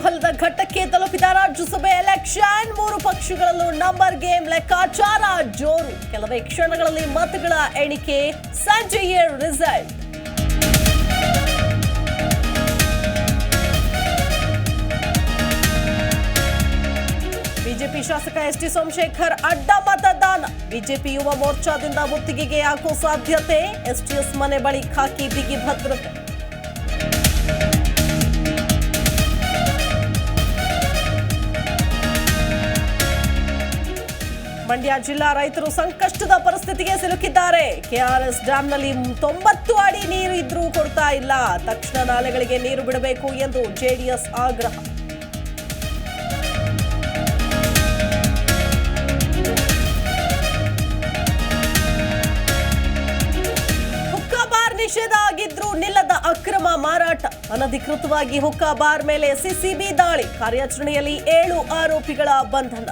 ಹಂತಕ್ಕೆ ತಲುಪಿದ ರಾಜ್ಯಸಭೆ ಎಲೆಕ್ಷನ್, ಮೂರು ಪಕ್ಷಗಳಲ್ಲೂ ನಂಬರ್ ಗೇಮ್ ಲೆಕ್ಕಾಚಾರ, ಜೋರು. ಕೆಲವೇ ಕ್ಷಣಗಳಲ್ಲಿ ಮತಗಳ ಎಣಿಕೆ, ಸಂಜೆಯೇ ರಿಸಲ್ಟ್ ಬಿಜೆಪಿ ಶಾಸಕ ಎಸ್ ಟಿ ಸೋಮಶೇಖರ್ ಅಡ್ಡ ಮತದಾನ. ಬಿಜೆಪಿ ಯುವ ಮೋರ್ಚಾದಿಂದ ಮುತ್ತಿಗೆಗೆ ಹಾಕೋ ಸಾಧ್ಯತೆ, ಎಸ್ಟಿಎಸ್ ಮನೆ ಬಳಿ ಖಾಕಿ ಬಿಗಿ ಭದ್ರತೆ. ಮಂಡ್ಯ ಜಿಲ್ಲಾ ರೈತರು ಸಂಕಷ್ಟದ ಪರಿಸ್ಥಿತಿಗೆ ಸಿಲುಕಿದ್ದಾರೆ. ಕೆಆರ್ಎಸ್ ಡ್ಯಾಂನಲ್ಲಿ ತೊಂಬತ್ತು ಅಡಿ ನೀರು ಇದ್ರೂ ಕೊಡ್ತಾ ಇಲ್ಲ. ತಕ್ಷಣ ನಾಲೆಗಳಿಗೆ ನೀರು ಬಿಡಬೇಕು ಎಂದು ಜೆಡಿಎಸ್ ಆಗ್ರಹ. ನಿಷೇಧ ಆಗಿದ್ರೂ ನಿಲ್ಲದ ಅಕ್ರಮ ಮಾರಾಟ. ಅನಧಿಕೃತವಾಗಿ ಹುಕ್ಕಾ ಬಾರ್ ಮೇಲೆ ಸಿಸಿಬಿ ದಾಳಿ. ಕಾರ್ಯಾಚರಣೆಯಲ್ಲಿ ಏಳು ಆರೋಪಿಗಳ ಬಂಧನ.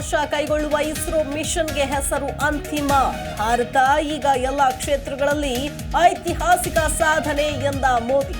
ವರ್ಷ ಕೈಗೊಳ್ಳುವ ಇಸ್ರೋ ಮಿಷನ್ಗೆ ಹೆಸರು ಅಂತಿಮ. ಭಾರತ ಈಗ ಎಲ್ಲ ಕ್ಷೇತ್ರಗಳಲ್ಲಿ ಐತಿಹಾಸಿಕ ಸಾಧನೆ ಎಂದ ಮೋದಿ.